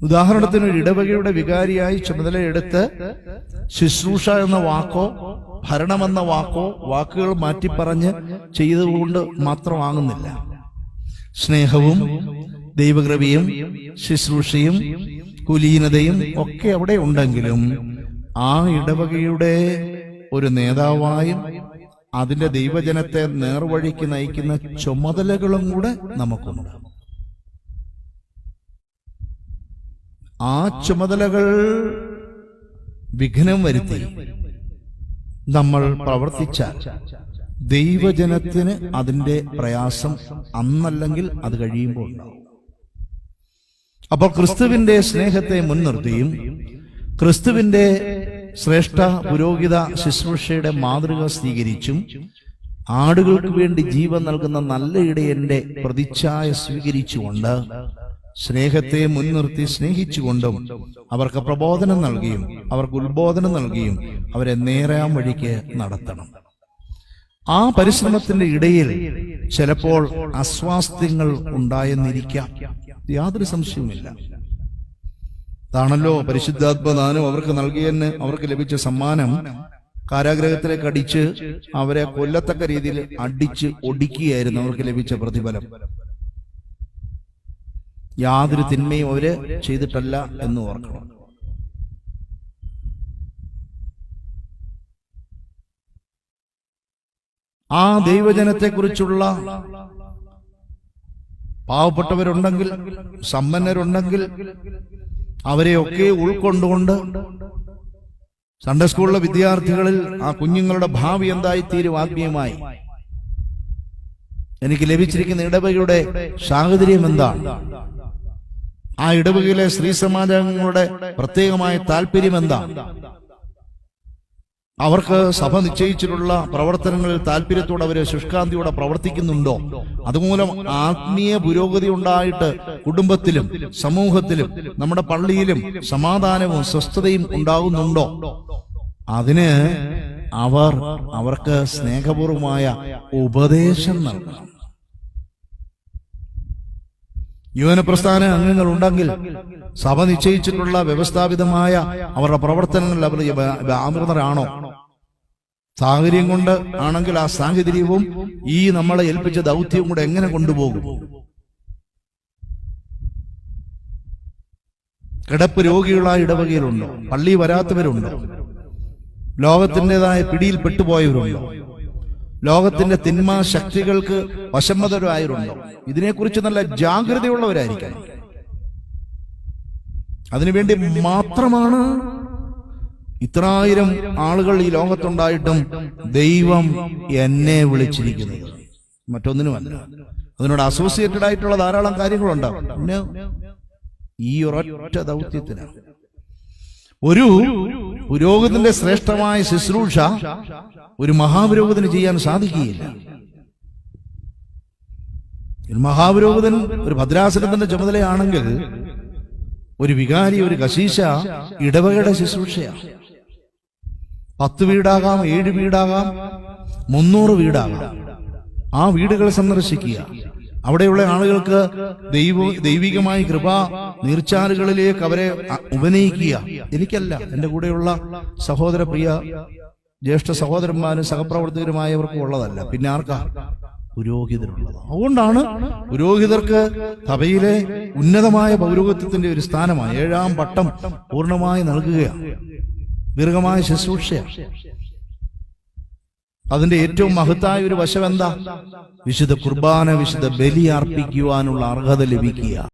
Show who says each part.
Speaker 1: ഉദാഹരണത്തിന് ഒരു ഇടവകയുടെ വികാരിയായി ചുമതലയെടുത്ത് ശുശ്രൂഷ എന്ന വാക്കോ ഭരണമെന്ന വാക്കോ വാക്കുകൾ മാറ്റി മാറ്റിപ്പറഞ്ഞ് ചെയ്തുകൊണ്ട് മാത്രമാകുന്നില്ല സ്നേഹവും ദൈവകൃപയും ശുശ്രൂഷയും കുലീനതയും ഒക്കെ അവിടെ ഉണ്ടെങ്കിലും ആ ഇടവകയുടെ ഒരു നേതാവായും അതിന്റെ ദൈവജനത്തെ നേർവഴിക്ക് നയിക്കുന്ന ചുമതലകളും കൂടെ നമുക്കുണ്ട്. ആ ചുമതലകൾ വിഘ്നം വരുത്തി. നമ്മൾ പ്രവർത്തിച്ച ദൈവജനത്തിന് അതിന്റെ പ്രയാസം അന്നല്ലെങ്കിൽ അത് കഴിയുമ്പോൾ ഉണ്ടാവും. അപ്പോൾ ക്രിസ്തുവിന്റെ സ്നേഹത്തെ മുൻനിർത്തിയും ക്രിസ്തുവിന്റെ ശ്രേഷ്ഠ പുരോഹിത ശുശ്രൂഷയുടെ മാതൃക സ്വീകരിച്ചും ആടുകൾക്ക് വേണ്ടി ജീവൻ നൽകുന്ന നല്ല ഇടയന്റെ പ്രതിച്ഛായ സ്വീകരിച്ചുകൊണ്ട് സ്നേഹത്തെ മുൻനിർത്തി സ്നേഹിച്ചുകൊണ്ടും അവർക്ക് പ്രബോധനം നൽകിയും അവർക്ക് ഉത്ബോധനം നൽകിയും അവരെ നേരാം വഴിക്ക് നടത്തണം. ആ പരിശ്രമത്തിന്റെ ഇടയിൽ ചിലപ്പോൾ അസ്വാസ്ഥ്യങ്ങൾ ഉണ്ടായെന്നിരിക്കാം. യാതൊരു സംശയവുമില്ല. അതാണല്ലോ പരിശുദ്ധാത്മദാനം അവർക്ക് നൽകിയെന്ന് അവർക്ക് ലഭിച്ച സമ്മാനം. കാരാഗ്രഹത്തിലേക്ക് അടിച്ച് അവരെ കൊല്ലത്തക്ക രീതിയിൽ അടിച്ച് ഒടിക്കുകയായിരുന്നു അവർക്ക് ലഭിച്ച പ്രതിഫലം. യാതൊരു തിന്മയും അവർ ചെയ്തിട്ടല്ല എന്ന് ഓർക്കണം. ആ ദൈവജനത്തെക്കുറിച്ചുള്ള പാവപ്പെട്ടവരുണ്ടെങ്കിൽ സമ്പന്നരുണ്ടെങ്കിൽ അവരെയൊക്കെ ഉൾക്കൊണ്ടുകൊണ്ട് സൺഡേ സ്കൂളിലെ വിദ്യാർത്ഥികളിൽ ആ കുഞ്ഞുങ്ങളുടെ ഭാവി എന്തായി തീരും ആത്മീയമായി. എനിക്ക് ലഭിച്ചിരിക്കുന്ന ഇടവകയുടെ സാഹചര്യം എന്താണ്? ആ ഇടവകയിലെ സ്ത്രീ സമാജങ്ങളുടെ പ്രത്യേകമായ താല്പര്യം എന്താ? അവർക്ക് സഭ നിശ്ചയിച്ചിട്ടുള്ള പ്രവർത്തനങ്ങളിൽ താല്പര്യത്തോടെ അവർ ശുഷ്കാന്തിയോടെ പ്രവർത്തിക്കുന്നുണ്ടോ? അതുമൂലം ആത്മീയ പുരോഗതി ഉണ്ടായിട്ട് കുടുംബത്തിലും സമൂഹത്തിലും നമ്മുടെ പള്ളിയിലും സമാധാനവും സ്വസ്ഥതയും ഉണ്ടാകുന്നുണ്ടോ? അതിന് അവർ അവർക്ക് സ്നേഹപൂർവമായ ഉപദേശം നൽകണം. യുവന പ്രസ്ഥാന അംഗങ്ങൾ ഉണ്ടെങ്കിൽ സഭ നിശ്ചയിച്ചിട്ടുള്ള വ്യവസ്ഥാപിതമായ അവരുടെ പ്രവർത്തനങ്ങളിൽ അവർ ആമൃതരാണോ സാഹചര്യം കൊണ്ട് ആണെങ്കിൽ ആ സാഹചര്യവും ഈ നമ്മളെ ഏൽപ്പിച്ച ദൗത്യവും കൂടെ എങ്ങനെ കൊണ്ടുപോകും? കിടപ്പ് രോഗികളായ ഇടവകയിലുണ്ടോ? പള്ളി വരാത്തവരുണ്ടോ? ലോകത്തിന്റെതായ പിടിയിൽ പെട്ടുപോയവരുണ്ടോ? ലോകത്തിന്റെ തിന്മ ശക്തികൾക്ക് വശമ്മതരായവരുണ്ടോ ഇതിനെക്കുറിച്ച് നല്ല ജാഗ്രതയുള്ളവരായിരിക്കണം അതിനുവേണ്ടി മാത്രമാണ് ഇത്രായിരം ആളുകൾ ഈ ലോകത്തുണ്ടായിട്ടും ദൈവം എന്നെ വിളിച്ചിരിക്കുന്നത്. മറ്റൊന്നിനുമല്ല അതിനോട് അസോസിയേറ്റഡ് ആയിട്ടുള്ള ധാരാളം കാര്യങ്ങളുണ്ടാവും ഈ ഒരൊറ്റ ദൗത്യത്തിനാണ് ഒരു പുരോഗതിന്റെ ശ്രേഷ്ഠമായ ശുശ്രൂഷ ഒരു മഹാപുരോഗതിന് ചെയ്യാൻ സാധിക്കുകയില്ല. ഒരു മഹാപുരോഗതൻ ഒരു ഭദ്രാസനത്തിന്റെ ചുമതലയാണെങ്കിൽ ഒരു വികാരി ഒരു കശീശ ഇടവകയുടെ ശുശ്രൂഷയാണ് പത്ത് വീടാകാം ഏഴ് വീടാകാം മുന്നൂറ് വീടാകാം. ആ വീടുകൾ സന്ദർശിക്കുക. അവിടെയുള്ള ആളുകൾക്ക് ദൈവ ദൈവികമായ കൃപ നീർച്ചാലുകളിലേക്ക് അവരെ ഉപനയിക്കുക. എനിക്കല്ല എന്റെ കൂടെയുള്ള സഹോദര പ്രിയ ജ്യേഷ്ഠ സഹോദരന്മാരും സഹപ്രവർത്തകരുമായവർക്കും ഉള്ളതല്ല. പിന്നെ ആർക്കാ? പുരോഹിതരുള്ളത്. അതുകൊണ്ടാണ് പുരോഹിതർക്ക് സഭയിലെ ഉന്നതമായ പൗരോഹിത്യത്തിന്റെ ഒരു സ്ഥാനമാണ് ഏഴാം പട്ടം പൂർണമായി നൽകുകയാണ്. ദീർഘമായ ശുശ്രൂഷയാണ്. അതിന്റെ ഏറ്റവും മഹത്തായ ഒരു വശം എന്താ വിശുദ്ധ കുർബാന വിശുദ്ധ ബലി അർപ്പിക്കുവാനുള്ള അർഹത ലഭിക്കുക.